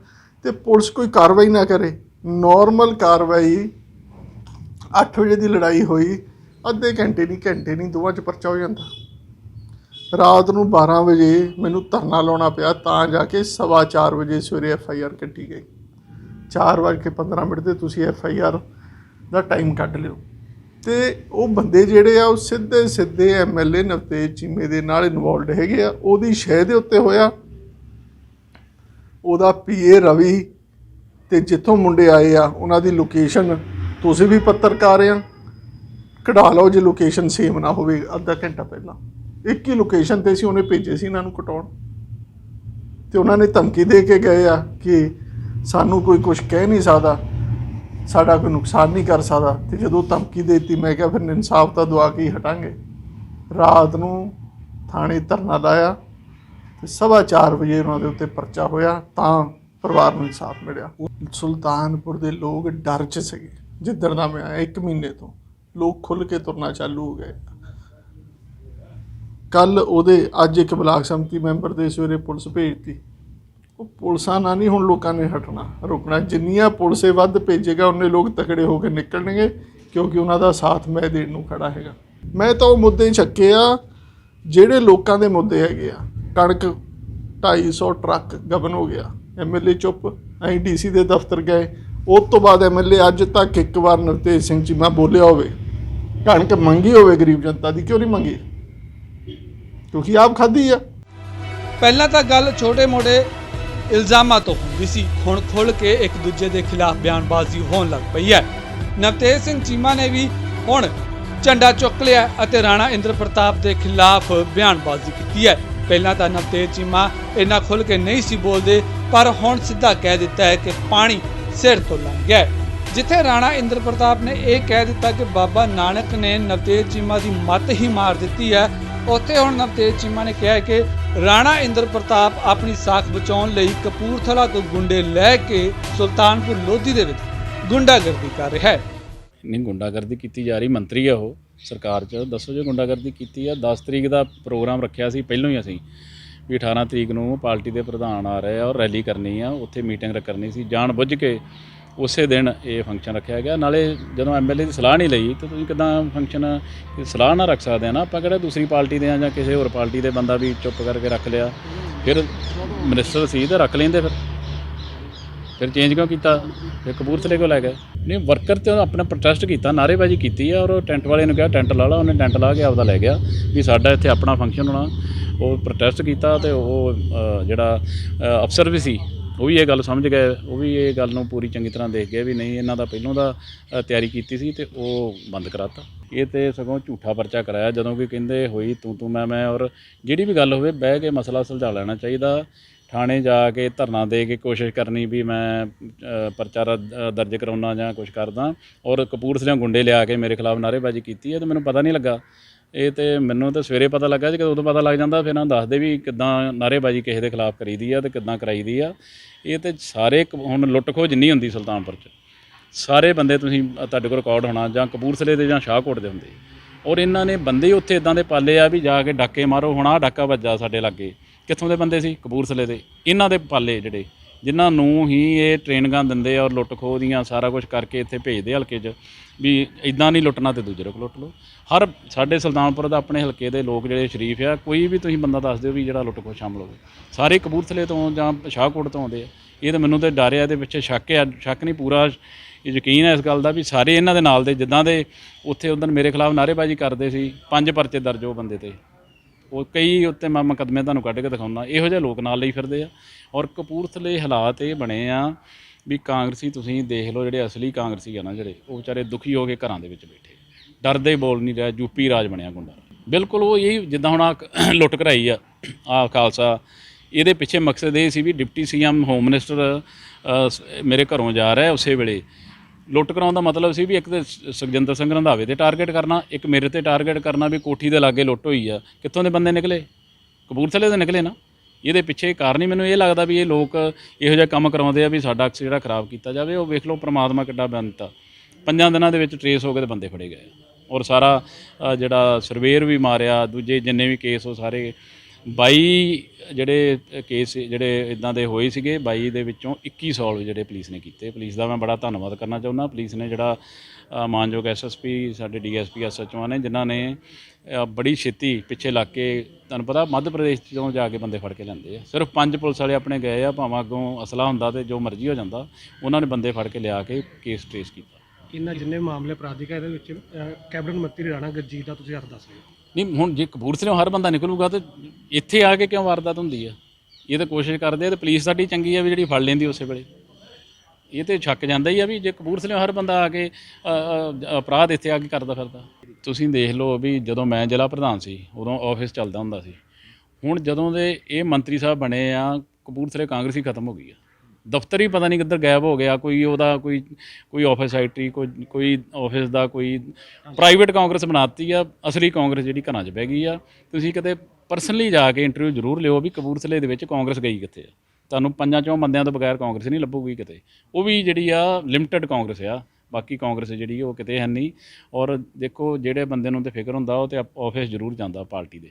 ਤੇ ਪੁਲਿਸ ਕੋਈ ਕਾਰਵਾਈ ਨਾ ਕਰੇ। ਨਾਰਮਲ ਕਾਰਵਾਈ 8 ਵਜੇ ਦੀ ਲੜਾਈ ਹੋਈ ਅੱਧੇ ਘੰਟੇ ਨਹੀਂ ਘੰਟੇ ਨਹੀਂ ਦੋਵਾਂ ਚ ਪਰਚਾ ਹੋ ਜਾਂਦਾ। ਰਾਤ ਨੂੰ 12 ਵਜੇ ਮੈਨੂੰ ਧਰਨਾ ਲਾਉਣਾ ਪਿਆ, ਤਾਂ ਜਾ ਕੇ ਸਵਾ ਚਾਰ ਵਜੇ ਸਵੇਰੇ ਐਫ ਆਈ ਆਰ ਕੱਟੀ ਗਈ। 4 ਵਜੇ ਕੇ 15 ਮਿੰਟ ਤੇ ਤੁਸੀਂ ਐਫ ਆਈ ਆਰ ਦਾ ਟਾਈਮ ਕੱਢ ਲਿਓ। ਤੇ ਉਹ ਬੰਦੇ ਜਿਹੜੇ ਆ, ਉਹ ਸਿੱਧੇ ਸਿੱਧੇ ਐਮਐਲਏ ਨਵਤੇਜ ਚੀਮੇ ਦੇ ਨਾਲ ਇਨਵੋਲਡ ਹੈਗੇ ਆ। ਉਹਦੀ ਸ਼ਹਿ ਦੇ ਉੱਤੇ ਹੋਇਆ। ਉਹਦਾ ਪੀਏ ਰਵੀ ਤੇ ਜਿੱਥੋਂ ਮੁੰਡੇ ਆਏ ਆ, ਉਹਨਾਂ ਦੀ ਲੋਕੇਸ਼ਨ ਤੁਸੀਂ ਵੀ ਪੱਤਰਕਾਰ ਆ। ਕਢਾ ਲਓ ਜੇ ਲੋਕੇਸ਼ਨ ਸੇਮ ਨਾ ਹੋਵੇ, ਅੱਧਾ ਘੰਟਾ ਪਹਿਲਾਂ। ਇੱਕ ਹੀ ਲੋਕੇਸ਼ਨ ਤੇ ਸੀ, ਉਹਨੇ ਭੇਜੇ ਸੀ ਇਹਨਾਂ ਨੂੰ ਕਟਾਉਣ। ਤੇ ਉਹਨਾਂ ਨੇ ਧਮਕੀ ਦੇ ਕੇ ਗਏ ਆ ਕਿ ਸਾਨੂੰ ਕੋਈ ਕੁਝ ਕਹਿ ਨਹੀਂ ਸਕਦਾ, ਸਾਡਾ ਕੋਈ ਨੁਕਸਾਨ ਨਹੀਂ ਕਰ ਸਕਦਾ। ਤੇ ਜਦੋਂ ਧਮਕੀ ਦੇ ਦਿੱਤੀ, ਮੈਂ ਕਿਹਾ ਫਿਰ ਇਨਸਾਫ ਤਾਂ ਦਵਾ ਕੇ ਹੀ ਹਟਾਂਗੇ। ਰਾਤ ਨੂੰ ਥਾਣੇ ਧਰਨਾ ਲਾਇਆ ਤੇ ਸਵਾ ਚਾਰ ਵਜੇ ਉਹਨਾਂ ਦੇ ਉੱਤੇ ਪਰਚਾ ਹੋਇਆ, ਤਾਂ ਪਰਿਵਾਰ ਨੂੰ ਇਨਸਾਫ ਮਿਲਿਆ। ਸੁਲਤਾਨਪੁਰ ਦੇ ਲੋਕ ਡਰ 'ਚ ਸੀਗੇ ਜਿੱਧਰ ਦਾ ਮੈਂ ਆਇਆ ਇੱਕ ਮਹੀਨੇ ਤੋਂ। ਲੋਕ ਖੁੱਲ ਕੇ ਤੁਰਨਾ ਚਾਲੂ ਹੋ ਗਏ। ਕੱਲ ਉਹਦੇ ਅੱਜ ਇੱਕ ਬਲਾਕ ਸੰਮਤੀ ਮੈਂਬਰ ਦੇ ਸਵੇਰੇ ਪੁਲਿਸ ਭੇਜਤੀ। ਉਹ ਪੁਲਿਸਾਂ ਨਾਲ ਨਹੀਂ ਹੁਣ ਲੋਕਾਂ ਨੇ ਹਟਣਾ। ਰੁਕਣਾ। ਜਿੰਨੀਆਂ ਪੁਲਿਸੇ ਵੱਧ ਭੇਜੇਗਾ ਉਹਨੇ ਲੋਕ ਤਕੜੇ ਹੋ ਕੇ ਨਿਕਲਣਗੇ, ਕਿਉਂਕਿ ਉਹਨਾਂ ਦਾ ਸਾਥ ਮੈਂ ਦੇਣ ਨੂੰ ਖੜਾ ਹੈਗਾ। ਮੈਂ ਤਾਂ ਉਹ ਮੁੱਦੇ ਛੱਕੇ ਆ, ਜਿਹੜੇ ਲੋਕਾਂ ਦੇ ਮੁੱਦੇ ਹੈਗੇ ਆ। ਕਣਕ 250 ਟਰੱਕ ਗਬਨ ਹੋ ਗਿਆ। ਐਮਐਲਏ ਚੁੱਪ, ਅਸੀਂ ਡੀਸੀ ਦੇ ਦਫ਼ਤਰ ਗਏ। ਉਸ ਤੋਂ ਬਾਅਦ ਐਮਐਲਏ ਅੱਜ ਤੱਕ ਇੱਕ ਵਾਰ ਨਰਤੇਜ ਸਿੰਘ ਚੀਮਾ ਬੋਲਿਆ ਹੋਵੇ। ਕਣਕ ਮੰਗੀ ਹੋਵੇ ਗਰੀਬ ਜਨਤਾ ਦੀ, ਕਿਉਂ ਨਹੀਂ ਮੰਗੀ? ਕਿਉਂਕਿ ਆਪ ਖਾਧੀ ਆ। ਪਹਿਲਾਂ ਤਾਂ ਗੱਲ ਛੋਟੇ-ਮੋਟੇ ਇਲਜ਼ਾਮਾਂ ਤੋਂ ਹੁੰਦੀ ਸੀ। ਹੁਣ ਖੁੱਲ ਕੇ ਇੱਕ ਦੂਜੇ ਦੇ ਖਿਲਾਫ ਬਿਆਨਬਾਜ਼ੀ ਹੋਣ ਲੱਗ ਪਈ ਹੈ। ਨਵਤੇਜ ਸਿੰਘ ਚੀਮਾ ਨੇ ਵੀ ਹੁਣ ਝੰਡਾ ਚੁੱਕ ਲਿਆ ਅਤੇ ਰਾਣਾ ਇੰਦਰ ਪ੍ਰਤਾਪ ਦੇ ਖਿਲਾਫ ਬਿਆਨਬਾਜ਼ੀ ਕੀਤੀ ਹੈ। ਪਹਿਲਾਂ ਤਾਂ ਨਵਤੇਜ ਚੀਮਾ ਇੰਨਾ ਖੁੱਲ ਕੇ ਨਹੀਂ ਸੀ ਬੋਲਦੇ, ਪਰ ਹੁਣ ਸਿੱਧਾ ਕਹਿ ਦਿੱਤਾ ਹੈ ਕਿ ਪਾਣੀ ਸਿਰ ਤੋਂ ਲੰਘ ਗਿਆ ਜਿੱਥੇ ਰਾਣਾ ਇੰਦਰ ਪ੍ਰਤਾਪ ਨੇ ਇਹ ਕਹਿ ਦਿੱਤਾ ਕਿ ਬਾਬਾ ਨਾਨਕ ਨੇ ਨਵਤੇਜ ਚੀਮਾ ਦੀ ਮੱਤ ਹੀ ਮਾਰ ਦਿੱਤੀ ਹੈ ਉੱਥੇ ਹੁਣ ਨਵਤੇਜ ਚੀਮਾ ਨੇ ਕਿਹਾ ਹੈ ਕਿ ਰਾਣਾ ਇੰਦਰ ਪ੍ਰਤਾਪ ਆਪਣੀ ਸਾਖ ਬਚਾਉਣ ਲਈ ਕਪੂਰਥਲਾ ਤੋਂ ਗੁੰਡੇ ਲੈ ਕੇ ਸੁਲਤਾਨਪੁਰ ਲੋਧੀ ਦੇ ਵਿੱਚ ਗੁੰਡਾਗਰਦੀ ਕਰ ਰਿਹਾ ਹੈ। ਨਹੀਂ, ਗੁੰਡਾਗਰਦੀ ਕੀਤੀ ਜਾ ਰਹੀ, ਮੰਤਰੀ ਆ ਉਹ, ਸਰਕਾਰ 'ਚ। ਦੱਸੋ ਜੇ ਗੁੰਡਾਗਰਦੀ ਕੀਤੀ ਆ 10 ਤਰੀਕ ਦਾ ਪ੍ਰੋਗਰਾਮ ਰੱਖਿਆ ਸੀ, ਪਹਿਲਾਂ ਹੀ ਅਸੀਂ, ਵੀ 18 ਤਰੀਕ ਨੂੰ ਪਾਰਟੀ ਦੇ ਪ੍ਰਧਾਨ ਆ ਰਹੇ ਆ ਔਰ ਰੈਲੀ ਕਰਨੀ ਆ, ਉੱਥੇ ਮੀਟਿੰਗ ਕਰਨੀ ਸੀ ਜਾਣ ਬੁੱਝ ਕੇ ਉਸੇ ਦਿਨ ਇਹ ਫੰਕਸ਼ਨ ਰੱਖਿਆ ਗਿਆ। ਨਾਲੇ ਜਦੋਂ ਐਮਐਲਏ ਦੀ ਸਲਾਹ ਨਹੀਂ ਲਈ, ਤਾਂ ਤੁਸੀਂ ਕਿਦਾਂ ਫੰਕਸ਼ਨ ਸਲਾਹ ਨਾ ਰੱਖ ਸਕਦੇ ਆ ਨਾ? ਆਪਾਂ ਕਿਹੜਾ ਦੂਸਰੀ ਪਾਰਟੀ ਦੇ ਆ ਜਾਂ ਕਿਸੇ ਹੋਰ ਪਾਰਟੀ ਦੇ ਬੰਦਾ ਵੀ ਚੁੱਪ ਕਰਕੇ ਰੱਖ ਲਿਆ। ਫਿਰ ਮਿਨਿਸਟਰ ਸੀ ਤਾਂ ਰੱਖ ਲੈਂਦੇ ਫਿਰ। ਫਿਰ ਚੇਂਜ ਕਿਉਂ ਕੀਤਾ? ਫਿਰ ਕਪੂਰਥਲੇ ਕੋ ਲੈ ਗਏ? ਨਹੀਂ ਵਰਕਰ ਤੇ ਆਪਣਾ ਪ੍ਰੋਟੈਸਟ ਕੀਤਾ, ਨਾਅਰੇਬਾਜ਼ੀ ਕੀਤੀ ਆ ਔਰ ਟੈਂਟ ਵਾਲੇ ਨੂੰ ਕਿਹਾ, ਟੈਂਟ ਲਾ ਲਾ। ਉਹਨੇ ਟੈਂਟ ਲਾ ਕੇ ਆਪਦਾ ਲੈ ਗਿਆ ਵੀ ਸਾਡਾ ਇੱਥੇ ਆਪਣਾ ਫੰਕਸ਼ਨ ਹੋਣਾ। ਉਹ ਪ੍ਰੋਟੈਸਟ ਕੀਤਾ ਤੇ ਉਹ ਜਿਹੜਾ ਅਫਸਰ ਵੀ ਸੀ ਉਹ ਵੀ ਇਹ ਗੱਲ ਸਮਝ ਗਏ ਉਹ ਵੀ ਇਹ ਗੱਲ ਨੂੰ ਪੂਰੀ ਚੰਗੀ ਤਰ੍ਹਾਂ ਦੇਖ ਗਏ ਵੀ ਨਹੀਂ ਇਹਨਾਂ ਦਾ ਪਹਿਲੋਂ ਦਾ ਅ, ਤਿਆਰੀ ਕੀਤੀ ਸੀ ਤੇ ਉਹ ਬੰਦ ਕਰਾਤਾ। ਇਹ ਤੇ ਸਗੋਂ ਝੂਠਾ ਪਰਚਾ ਕਰਾਇਆ ਜਦੋਂ ਕਿ ਕਹਿੰਦੇ ਹੋਈ ਤੂੰ ਤੂੰ ਮੈਂ ਮੈਂ ਔਰ ਜਿਹੜੀ ਵੀ ਗੱਲ ਹੋਵੇ ਬਹਿ ਕੇ ਮਸਲਾ ਸੁਲਝਾ ਲੈਣਾ ਚਾਹੀਦਾ। ਥਾਣੇ ਜਾ ਕੇ ਧਰਨਾ ਦੇ ਕੇ ਕੋਸ਼ਿਸ਼ ਕਰਨੀ ਵੀ ਮੈਂ ਅ, ਪਰਚਾ ਰ- ਅ, ਦਰਜ ਕਰਾਉਣਾ ਜਾਂ ਕੁਝ ਕਰਦਾ। ਔਰ ਕਪੂਰਥਲਿਆਂ ਗੁੰਡੇ ਲਿਆ ਕੇ ਮੇਰੇ ਖਿਲਾਫ ਨਾਅਰੇਬਾਜ਼ੀ ਕੀਤੀ ਹੈ ਤੇ ਮੈਨੂੰ ਪਤਾ ਨਹੀਂ ਲੱਗਾ। ਇਹ ਤੇ ਮੈਨੂੰ ਤਾਂ ਸਵੇਰੇ ਪਤਾ ਲੱਗਾ ਜੀ ਕਿ ਉਦੋਂ ਪਤਾ ਲੱਗ ਜਾਂਦਾ, ਫਿਰ ਇਹਨਾਂ ਦੱਸਦੇ ਵੀ ਕਿੱਦਾਂ ਨਾਅਰੇਬਾਜ਼ੀ ਕਿਸੇ ਦੇ ਖਿਲਾਫ ਕਰੀਦੀ ਆ ਤੇ ਕਿੱਦਾਂ ਕਰਾਈਦੀ ਆ। ਇਹ ਤੇ ਸਾਰੇ ਕ- ਹੁਣ ਲੁੱਟ ਖੋਹ ਜਿੰਨੀ ਹੁੰਦੀ ਸੁਲਤਾਨਪੁਰ 'ਚ। ਸਾਰੇ ਬੰਦੇ ਤੁਸੀਂ ਤੁਹਾਡੇ ਕੋਲ ਰਿਕਾਰਡ ਹੋਣਾ, ਜਾਂ ਕਪੂਰਥਲੇ ਦੇ ਜਾਂ ਸ਼ਾਹਕੋਟ ਦੇ ਹੁੰਦੇ। ਔਰ ਇਹਨਾਂ ਨੇ ਬੰਦੇ ਹੀ ਉੱਥੇ ਇਦਾਂ ਦੇ ਪਾਲੇ ਆ ਵੀ ਜਾ ਕੇ ਡਾਕੇ ਮਾਰੋ, ਹੁਣ ਆਹ ਡਾਕਾ ਵੱਜਾ ਸਾਡੇ ਲਾਗੇ। ਕਿੱਥੋਂ ਦੇ ਬੰਦੇ ਸੀ? ਕਪੂਰਥਲੇ ਦੇ। ਇਹਨਾਂ ਦੇ ਪਾਲੇ ਜਿਹੜੇ, ਜਿਨ੍ਹਾਂ ਨੂੰ ਹੀ ਇਹ ਟ੍ਰੇਨਿੰਗਾਂ ਦਿੰਦੇ ਆ ਔਰ ਲੁੱਟ ਖੋਹ ਦੀਆਂ ਸਾਰਾ ਕੁਝ ਕਰਕੇ ਇੱਥੇ ਭੇਜਦੇ ਹਲਕੇ 'ਚ। ਵੀ ਇਦਾਂ ਨਹੀਂ ਲੁੱਟਣਾ ਤੇ ਦੂਜੇ ਕੋਲ ਲੁੱਟ ਲਓ। ਹਰ ਸਾਡੇ ਸੁਲਤਾਨਪੁਰ ਦਾ ਆਪਣੇ ਹਲਕੇ ਦੇ ਲੋਕ ਜਿਹੜੇ ਸ਼ਰੀਫ ਆ, ਕੋਈ ਵੀ ਤੁਸੀਂ ਬੰਦਾ ਦੱਸ ਦਿਓ ਵੀ ਜਿਹੜਾ ਲੁੱਟ ਖੋਹ ਸ਼ਾਮਲ ਹੋਵੇ। ਸਾਰੇ ਕਪੂਰਥਲੇ ਤੋਂ ਜਾਂ ਸ਼ਾਹਕੋਟ ਤੋਂ ਆਉਂਦੇ ਆ। ਇਹ ਤਾਂ ਮੈਨੂੰ ਤੇ ਡਰ ਆ, ਇਹਦੇ ਪਿੱਛੇ ਸ਼ੱਕ ਆ, ਸ਼ੱਕ ਨਹੀਂ ਪੂਰਾ। ਯਕੀਨ ਹੈ ਇਸ ਗੱਲ ਦਾ ਵੀ ਸਾਰੇ ਇਹਨਾਂ ਦੇ ਨਾਲ ਦੇ, ਜਿੱਦਾਂ ਦੇ ਉੱਥੇ ਉਦੋਂ ਮੇਰੇ ਖਿਲਾਫ ਨਾਅਰੇਬਾਜ਼ੀ ਕਰਦੇ ਸੀ, ਪੰਜ ਪਰਚੇ ਦਰਜ ਉਹ ਬੰਦੇ ਤੇ। ਉਹ ਕਈ ਉੱਤੇ ਮੈਂ ਮੁਕੱਦਮੇ ਤੁਹਾਨੂੰ ਕੱਢ ਕੇ ਦਿਖਾਉਣਾ ਇਹੋ ਜਿਹੇ ਲੋਕ ਨਾਲ ਲਈ ਫਿਰਦੇ ਆ। ਔਰ ਕਪੂਰਥਲੇ ਹਾਲਾਤ ਇਹ ਬਣੇ ਆ ਵੀ ਕਾਂਗਰਸੀ ਤੁਸੀਂ ਦੇਖ ਲਓ ਜਿਹੜੇ ਅਸਲੀ ਕਾਂਗਰਸੀ ਆ ਨਾ ਜਿਹੜੇ, ਉਹ ਵਿਚਾਰੇ ਦੁਖੀ ਹੋ ਕੇ ਘਰਾਂ ਦੇ ਵਿੱਚ ਬੈਠੇ। ਡਰਦੇ ਬੋਲ ਨਹੀਂ ਰਿਹਾ ਯੂਪੀ ਰਾਜ ਬਣਿਆ ਗੁੰਡਾ। ਬਿਲਕੁਲ ਉਹ ਇਹ ਜਿੱਦਾਂ ਹੁਣ ਆਹ *coughs* ਲੁੱਟ ਕਰਾਈ ਆ ਆ ਖਾਲਸਾ। ਇਹਦੇ ਪਿੱਛੇ ਮਕਸਦ ਇਹ ਸੀ ਵੀ ਡਿਪਟੀ ਸੀਐਮ, ਹੋਮ ਮਿਨਿਸਟਰ ਮੇਰੇ ਘਰੋਂ ਜਾ ਰਿਹਾ ਉਸੇ ਵੇਲੇ। ਲੁੱਟ ਕਰਾਉਣ ਦਾ ਮਤਲਬ ਸੀ ਵੀ ਇੱਕ ਤੇ ਸੁਖਜਿੰਦਰ ਸਿੰਘ ਰੰਧਾਵੇ ਤੇ ਟਾਰਗੇਟ ਕਰਨਾ, ਇੱਕ ਮੇਰੇ ਤੇ ਟਾਰਗੇਟ ਕਰਨਾ ਵੀ ਕੋਠੀ ਦੇ ਲਾਗੇ ਲੁੱਟ ਹੋਈ ਆ। ਕਿੱਥੋਂ ਦੇ ਬੰਦੇ ਨਿਕਲੇ? ਕਪੂਰਥਲੇ ਦੇ ਨਿਕਲੇ ਨਾ। ਇਹਦੇ ਪਿੱਛੇ ਕਾਰਨ ਹੀ ਮੈਨੂੰ ਇਹ ਲੱਗਦਾ ਵੀ ਇਹ ਲੋਕ ਇਹੋ ਜਿਹਾ ਕੰਮ ਕਰਾਉਂਦੇ ਆ ਵੀ ਸਾਡਾ ਅਕਸ ਜਿਹੜਾ ਖਰਾਬ ਕੀਤਾ ਜਾਵੇ, ਉਹ ਵੇਖ ਲਓ ਪ੍ਰਮਾਤਮਾ ਕਿੱਡਾ ਬੰਤਾ ਪੰਜਾਂ ਦਿਨਾਂ ਦੇ ਵਿੱਚ ਟਰੇਸ ਹੋ ਕੇ ਤੇ ਬੰਦੇ ਫੜੇ ਗਏ ਔਰ ਸਾਰਾ ਜਿਹੜਾ ਸਰਵੇਅਰ ਵੀ ਮਾਰਿਆ, ਦੂਜੇ ਜਿੰਨੇ ਵੀ ਕੇਸ ਉਹ ਸਾਰੇ 22 ਜਿਹੜੇ ਕੇਸ ਜਿਹੜੇ ਇਦਾਂ ਦੇ ਹੋਏ ਸੀਗੇ 22 ਦੇ ਵਿੱਚੋਂ 21 ਸੋਲਵ ਜਿਹੜੇ ਪੁਲਿਸ ਨੇ ਕੀਤੇ। ਪੁਲਿਸ ਦਾ ਮੈਂ ਬੜਾ ਧੰਨਵਾਦ ਕਰਨਾ ਚਾਹੁੰਦਾ। ਪੁਲਿਸ ਨੇ ਜਿਹੜਾ ਅ, ਮਾਨਯੋਗ ਐਸਐਸਪੀ ਸਾਡੇ ਡੀਐਸਪੀ ਐਸਐਚਓ ਨੇ ਜਿਨ੍ਹਾਂ ਨੇ ਬੜੀ ਛੇਤੀ ਪਿੱਛੇ ਲੱਗ ਕੇ ਤੁਹਾਨੂੰ ਪਤਾ ਮੱਧ ਪ੍ਰਦੇਸ਼ ਤੋਂ ਜਾ ਕੇ ਬੰਦੇ ਫੜ ਕੇ ਲੈਂਦੇ ਆ। ਸਿਰਫ ਪੰਜ ਪੁਲਿਸ ਵਾਲੇ ਆਪਣੇ ਗਏ ਆ ਭਾਵੇਂ ਅੱਗੋਂ ਅਸਲਾ ਹੁੰਦਾ ਤੇ ਜੋ ਮਰਜ਼ੀ ਹੋ ਜਾਂਦਾ ਉਹਨਾਂ ਨੇ ਬੰਦੇ ਫੜ ਕੇ ਲਿਆ ਕੇ ਕੇਸ ਟ੍ਰੇਸ ਕੀਤਾ। ਇਹਨਾਂ ਜਿੰਨੇ ਮਾਮਲੇ ਅਪਰਾਧਿਕ ਇਹਦੇ ਵਿੱਚ ਕੈਬਨਿਟ ਮੰਤਰੀ ਰਾਣਾ ਗੁਰਜੀਤ ਦਾ ਤੁਸੀਂ ਅਰਥ ਦੱਸ ਰਹੇ ਨਹੀਂ, ਹੁਣ ਜੇ ਕਪੂਰਥਲੇ ਹਰ ਬੰਦਾ ਨਿਕਲੂਗਾ ਤੇ ਇੱਥੇ ਆ ਕੇ ਕਿਉਂ ਵਾਰਦਾਤ ਹੁੰਦੀ ਆ? ਇਹ ਤਾਂ ਕੋਸ਼ਿਸ਼ ਕਰਦੇ ਆ ਤੇ ਪੁਲਿਸ ਸਾਡੀ ਚੰਗੀ ਆ ਵੀ ਜਿਹੜੀ ਫੜ ਲੈਂਦੀ ਉਸੇ ਵੇਲੇ। ਇਹ ਤੇ ਛੱਕ ਜਾਂਦਾ ਹੀ ਆ ਵੀ ਜੇ ਕਪੂਰਥਲੇ ਹਰ ਬੰਦਾ ਆ ਕੇ ਅਪਰਾਧ ਇੱਥੇ ਆ ਕੇ ਕਰਦਾ ਫਿਰਦਾ। ਤੁਸੀਂ ਦੇਖ ਲਓ ਵੀ ਜਦੋਂ ਮੈਂ ਜ਼ਿਲ੍ਹਾ ਪ੍ਰਧਾਨ ਸੀ, ਉਦੋਂ ਆਫਿਸ ਚੱਲਦਾ ਹੁੰਦਾ ਸੀ। ਹੁਣ ਜਦੋਂ ਦੇ ਇਹ ਮੰਤਰੀ ਸਾਹਿਬ ਬਣੇ ਆ, ਕਪੂਰਥਲੇ ਕਾਂਗਰਸੀ ਖਤਮ ਹੋ ਗਈ ਆ। ਦਫ਼ਤਰ ਹੀ ਪਤਾ ਨਹੀਂ ਕਿੱਧਰ ਗਾਇਬ ਹੋ ਗਿਆ ਕੋਈ ਉਹਦਾ ਕੋਈ ਕੋਈ ਆਫਿਸ ਸੈਕਟਰੀ ਕੋਈ ਕੋਈ ਆਫਿਸ ਦਾ ਕੋਈ ਪ੍ਰਾਈਵੇਟ ਕਾਂਗਰਸ ਬਣਾਤੀ ਆ ਅਸਲੀ ਕਾਂਗਰਸ ਜਿਹੜੀ ਘਰਾਂ 'ਚ ਬਹਿ ਗਈ ਆ ਤੁਸੀਂ ਕਿਤੇ ਪਰਸਨਲੀ ਜਾ ਕੇ ਇੰਟਰਵਿਊ ਜ਼ਰੂਰ ਲਿਓ ਵੀ ਕਪੂਰਥਲੇ ਦੇ ਵਿੱਚ ਕਾਂਗਰਸ ਗਈ ਕਿੱਥੇ ਆ। ਤੁਹਾਨੂੰ ਪੰਜਾਂ ਚੋਂ ਬੰਦਿਆਂ ਤੋਂ ਬਗੈਰ ਕਾਂਗਰਸ ਨਹੀਂ ਲੱਭੂਗੀ ਕਿਤੇ। ਉਹ ਵੀ ਜਿਹੜੀ ਆ ਲਿਮਟਿਡ ਕਾਂਗਰਸ ਆ ਬਾਕੀ ਕਾਂਗਰਸ ਜਿਹੜੀ ਉਹ ਕਿਤੇ ਹੈ ਨਹੀਂ। ਔਰ ਦੇਖੋ ਜਿਹੜੇ ਬੰਦੇ ਨੂੰ ਤੇ ਫਿਕਰ ਹੁੰਦਾ ਉਹ ਤੇ ਆਫਿਸ ਜ਼ਰੂਰ ਜਾਂਦਾ ਪਾਰਟੀ ਦੇ।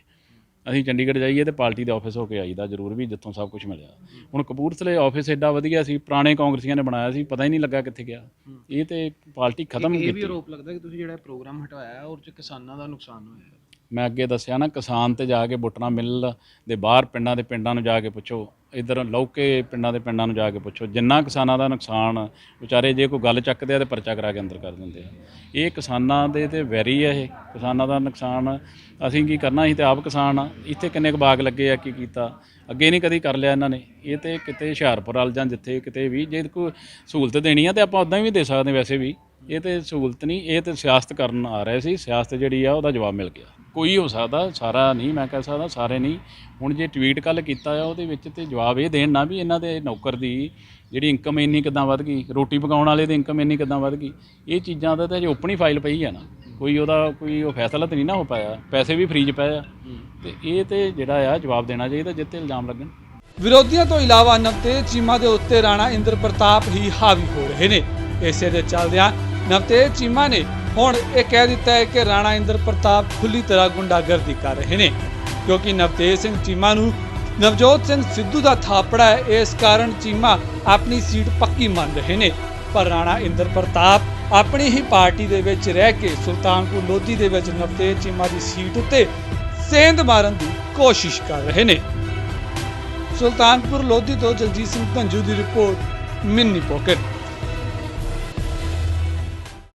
ਅਸੀਂ ਚੰਡੀਗੜ੍ਹ ਜਾਈਏ ਤੇ ਪਾਰਟੀ ਦੇ ਆਫਿਸ ਹੋ ਕੇ ਆਈਦਾ ਜ਼ਰੂਰ ਵੀ ਜਿੱਥੋਂ ਸਭ ਕੁਝ ਮਿਲਿਆ। ਹੁਣ ਕਪੂਰਥਲੇ ਆਫਿਸ ਐਡਾ ਵਧੀਆ ਸੀ ਪੁਰਾਣੇ ਕਾਂਗਰਸੀਆਂ ਨੇ ਬਣਾਇਆ ਸੀ ਪਤਾ ਹੀ ਨਹੀਂ ਲੱਗਾ ਕਿੱਥੇ ਗਿਆ। ਇਹ ਤੇ ਪਾਰਟੀ ਖਤਮ ਇਹ ਵੀ ਕੀਤੀ। ਆਰੋਪ ਲੱਗਦਾ ਕਿ ਤੁਸੀਂ ਜਿਹੜਾ ਪ੍ਰੋਗਰਾਮ ਹਟਵਾਇਆ ਉਹ ਚ ਕਿਸਾਨਾਂ ਦਾ ਨੁਕਸਾਨ ਹੋਇਆ। ਮੈਂ ਅੱਗੇ ਦੱਸਿਆ ਨਾ, ਕਿਸਾਨ ਤੇ ਜਾ ਕੇ ਬੁੱਟਣਾ ਮਿੱਲ ਦੇ ਬਾਹਰ ਪਿੰਡਾਂ ਦੇ ਪਿੰਡਾਂ ਨੂੰ ਜਾ ਕੇ ਪੁੱਛੋ, ਇਧਰ ਲੌਕੇ ਪਿੰਡਾਂ ਦੇ ਪਿੰਡਾਂ ਨੂੰ ਜਾ ਕੇ ਪੁੱਛੋ, ਜਿੰਨਾ ਕਿਸਾਨਾਂ ਦਾ ਨੁਕਸਾਨ ਵਿਚਾਰੇ ਜੇ ਕੋਈ ਗੱਲ ਚੱਕਦੇ ਆ ਤੇ ਪਰਚਾ ਕਰਾ ਕੇ ਅੰਦਰ ਕਰ ਦਿੰਦੇ ਆ। ਇਹ ਕਿਸਾਨਾਂ ਦੇ ਤੇ ਵੈਰੀ ਆ ਇਹ, ਕਿਸਾਨਾਂ ਦਾ ਨੁਕਸਾਨ, ਅਸੀਂ ਕੀ ਕਰਨਾ, ਅਸੀਂ ਤੇ ਆਪ ਕਿਸਾਨ ਆ, ਇੱਥੇ ਕਿੰਨੇ ਕੁ ਬਾਗ ਲੱਗੇ ਆ, ਕੀ ਕੀਤਾ, ਅੱਗੇ ਨਹੀਂ ਕਦੀ ਕਰ ਲਿਆ ਇਹਨਾਂ ਨੇ। ਇਹ ਤੇ ਕਿਤੇ ਹੁਸ਼ਿਆਰਪੁਰ ਵਾਲ ਜਾਂ ਜਿੱਥੇ ਕਿਤੇ ਵੀ, ਜੇ ਕੋਈ ਸਹੂਲਤ ਦੇਣੀ ਆ ਤੇ ਆਪਾਂ ਉਦਾਂ ਵੀ ਦੇ ਸਕਦੇ ਵੈਸੇ ਵੀ। ਇਹ ਤੇ ਸਹੂਲਤ ਨਹੀਂ, ਇਹ ਤੇ ਸਿਆਸਤ ਕਰਨ ਆ ਰਹੇ ਸੀ, ਸਿਆਸਤ ਜਿਹੜੀ ਆ ਉਹਦਾ ਜਵਾਬ ਮਿਲ ਗਿਆ। ਕੋਈ ਹੋ ਸਕਦਾ, ਸਾਰਾ ਨਹੀਂ ਮੈਂ ਕਹਿ ਸਕਦਾ, ਸਾਰੇ ਨਹੀਂ। ਹੁਣ ਜੇ ਟਵੀਟ ਕੱਲ ਕੀਤਾ ਆ, ਉਹਦੇ ਵਿੱਚ ਤੇ ਜਵਾਬ ਇਹ ਦੇਣ ਨਾ ਵੀ ਇਹਨਾਂ ਦੇ ਨੌਕਰ ਦੀ ਜਿਹੜੀ ਇਨਕਮ ਇੰਨੀ ਕਿਦਾਂ ਵੱਧ ਗਈ, ਰੋਟੀ ਪਕਾਉਣ ਵਾਲੇ ਦੀ ਇਨਕਮ ਇੰਨੀ ਕਿਦਾਂ ਵੱਧ ਗਈ, ਇਹ ਚੀਜ਼ਾਂ ਦਾ ਤਾਂ ਜੇ ਓਪਨ ਹੀ ਫਾਈਲ ਪਈ ਆ ਨਾ। ਕੋਈ ਉਹਦਾ, ਕੋਈ ਉਹ ਫੈਸਲਾ ਤੇ ਨਹੀਂ ਨਾ ਹੋ ਪਾਇਆ, ਪੈਸੇ ਵੀ ਫ੍ਰੀਜ ਪਏ ਆ। ਤੇ ਇਹ ਤੇ ਜਿਹੜਾ ਆ ਜਵਾਬ ਦੇਣਾ ਚਾਹੀਦਾ, ਜਿੱਤੇ ਇਲਜ਼ਾਮ ਲੱਗਣ। ਵਿਰੋਧੀਆਂ ਤੋਂ ਇਲਾਵਾ ਨਵਤੇਜ ਚੀਮਾ ਦੇ ਉੱਤੇ ਰਾਣਾ ਇੰਦਰ ਪ੍ਰਤਾਪ ਹੀ ਹਾਵੀ ਹੋ ਰਹੇ ਨੇ। ਇਸੇ ਦੇ ਚੱਲਦਿਆਂ ਨਵਤੇਜ ਚੀਮਾ ਨੇ ਹੁਣ ਇਹ ਕਹਿ ਦਿੱਤਾ ਹੈ ਕਿ ਰਾਣਾ ਇੰਦਰ ਪ੍ਰਤਾਪ ਖੁੱਲੀ ਤਰ੍ਹਾਂ ਗੁੰਡਾਗਰਦੀ ਕਰ ਰਹੇ ਨੇ, ਕਿਉਂਕਿ ਨਵਤੇਜ ਸਿੰਘ ਚੀਮਾ ਨੂੰ ਨਵਜੋਤ ਸਿੰਘ ਸਿੱਧੂ ਦਾ ਥਾਪੜਾ ਹੈ, ਇਸ ਕਾਰਨ ਚੀਮਾ ਆਪਣੀ ਸੀਟ ਪੱਕੀ ਮੰਨ ਰਹੇ ਨੇ। ਪਰ ਰਾਣਾ ਇੰਦਰ ਪ੍ਰਤਾਪ ਆਪਣੀ ਹੀ ਪਾਰਟੀ ਦੇ ਵਿੱਚ ਰਹਿ ਕੇ ਸੁਲਤਾਨਪੁਰ ਲੋਧੀ ਦੇ ਵਿੱਚ ਨਵਤੇਜ ਚੀਮਾ ਦੀ ਸੀਟ ਉੱਤੇ ਸੇਂਧ ਮਾਰਨ ਦੀ ਕੋਸ਼ਿਸ਼ ਕਰ ਰਹੇ ਨੇ। ਸੁਲਤਾਨਪੁਰ ਲੋਧੀ ਤੋਂ ਜਲਜੀਤ ਸਿੰਘ ਧੰਜੂ ਦੀ ਰਿਪੋਰਟ, ਮਿੰਨੀ ਪੋਕਟ।